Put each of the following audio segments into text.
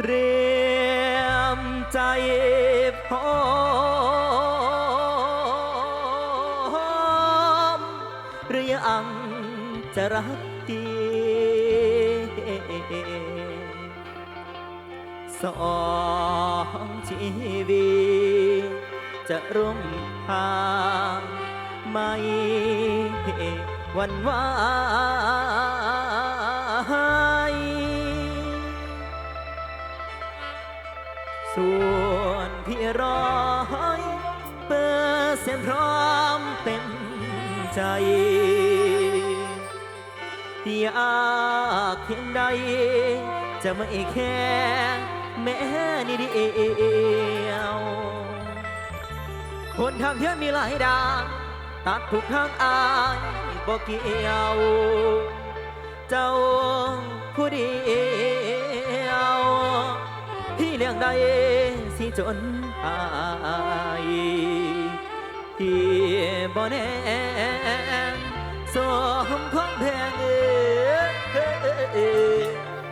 เตรียมใจพร้อมเรียงจะรักดีสองชีวิตจะร่วมทางไม่วันวา ร้อยเปอร์เซ็นพร้อมเต็มใจ อยากเพียงใด จะไม่แค่แม้นิดเดียวคนทางเที่ยมีหลายด่านตัดทุกทางอายบอกเกี่ยว เจ้าผู้เดียว ที่เลี้ยงได้สิจนายที่บ่แน่สมของแพงเอ๋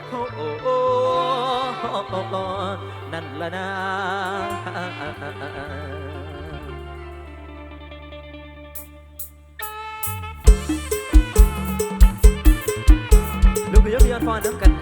โอ้นั่นละนาลูกยกยอดฟอนน้ำกัน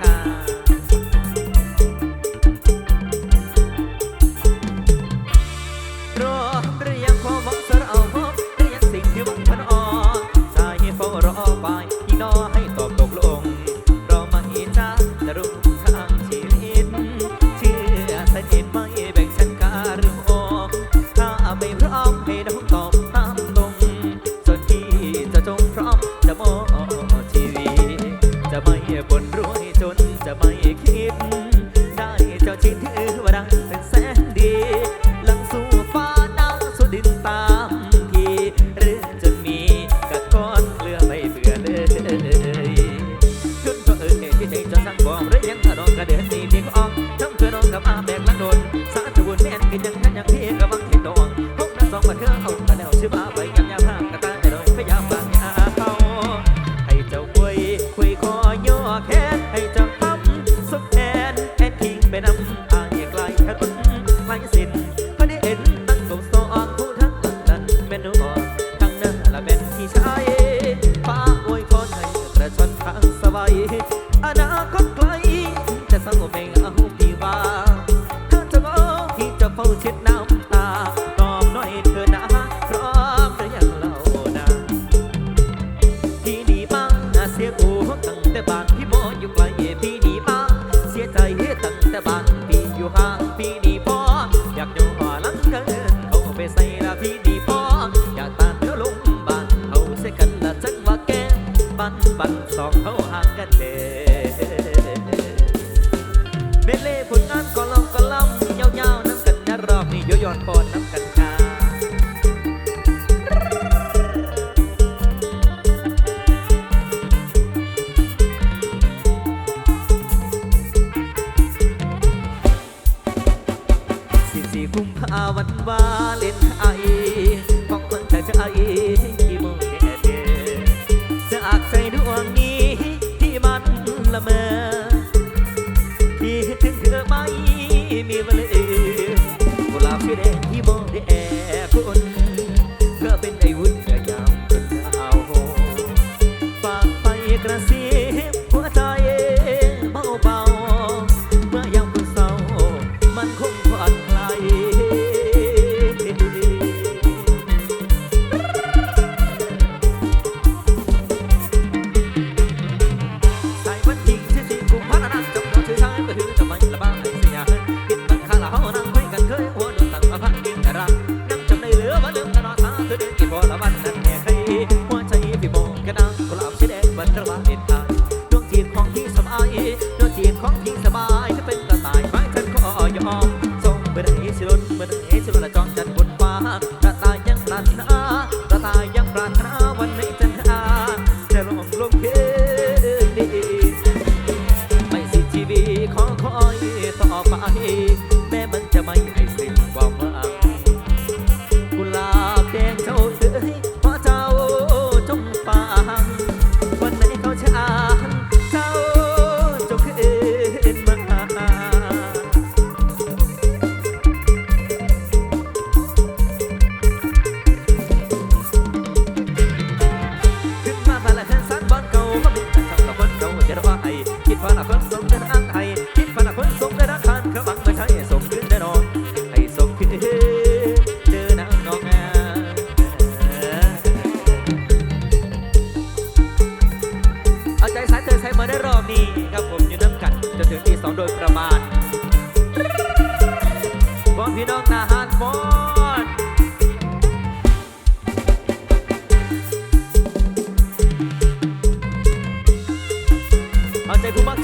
câu chết nào กุมภาวันวาเลน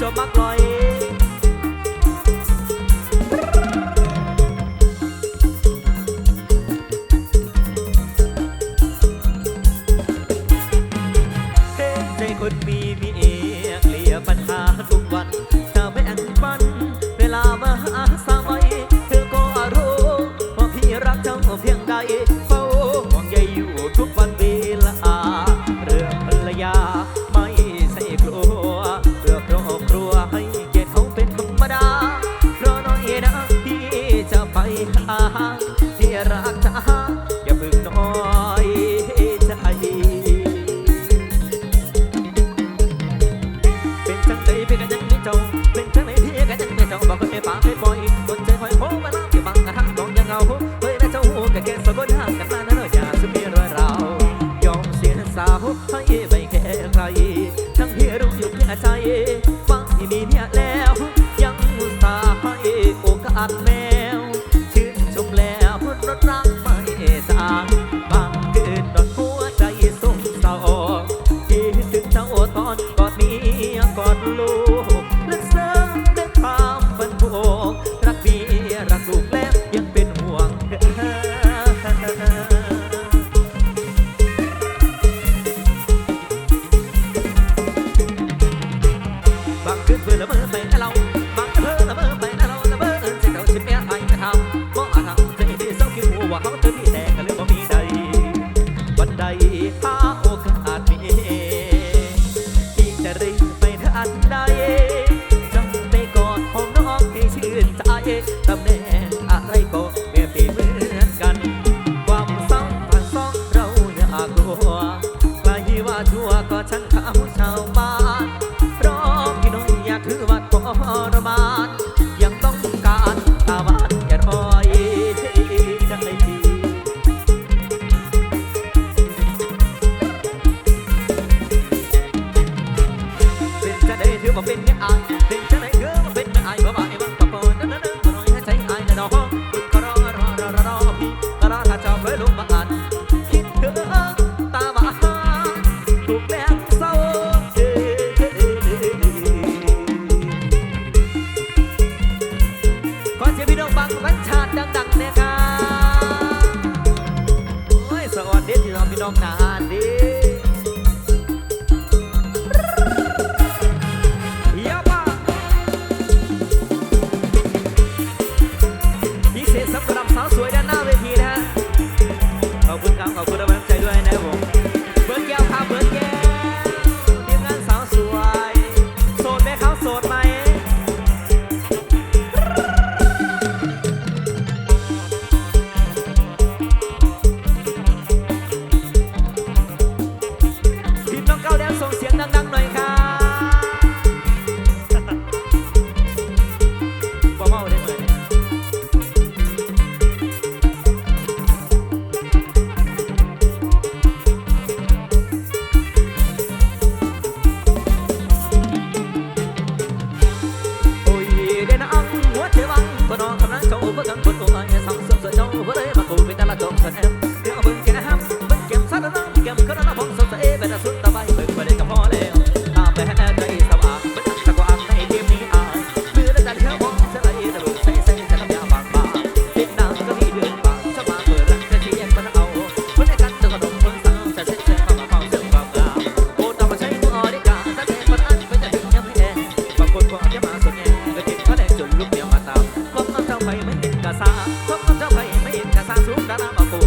Of my coi.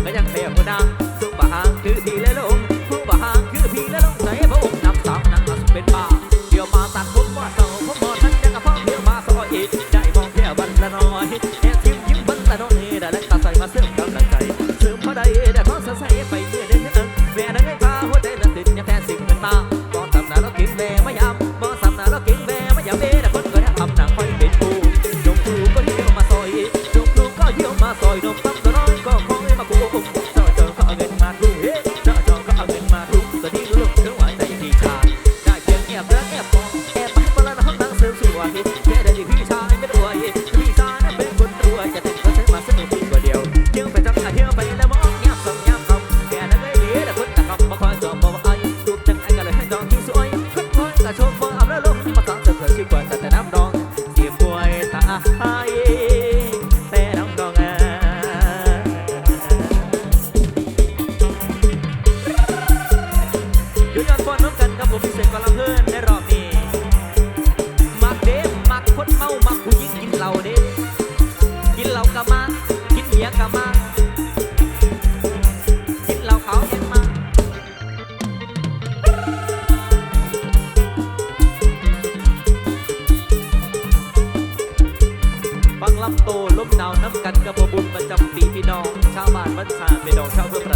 Bây giờ, 当 ลำโตลบหนาวน้ำกันกับบุญประจำปีพี่น้อง ชาวบ้านวัดชาเมดองชาวเพื่อ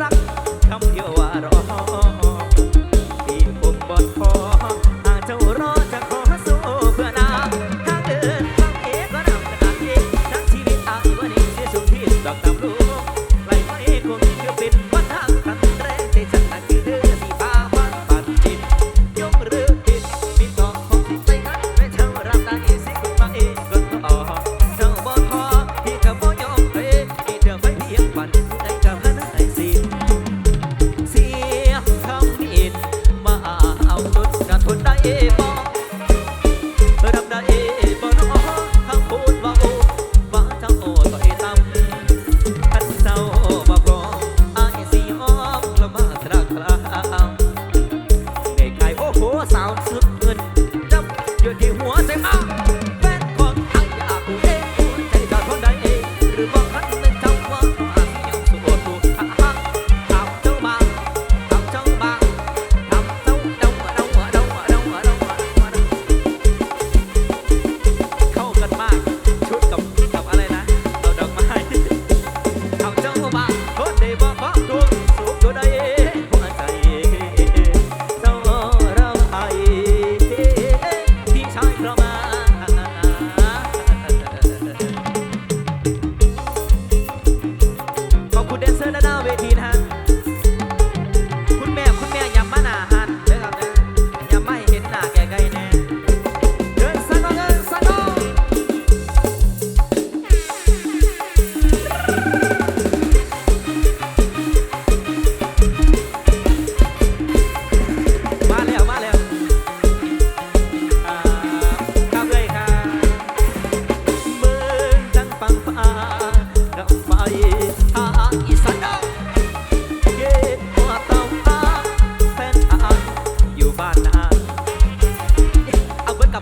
รัก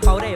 เอาเบิดกระเป๋าได้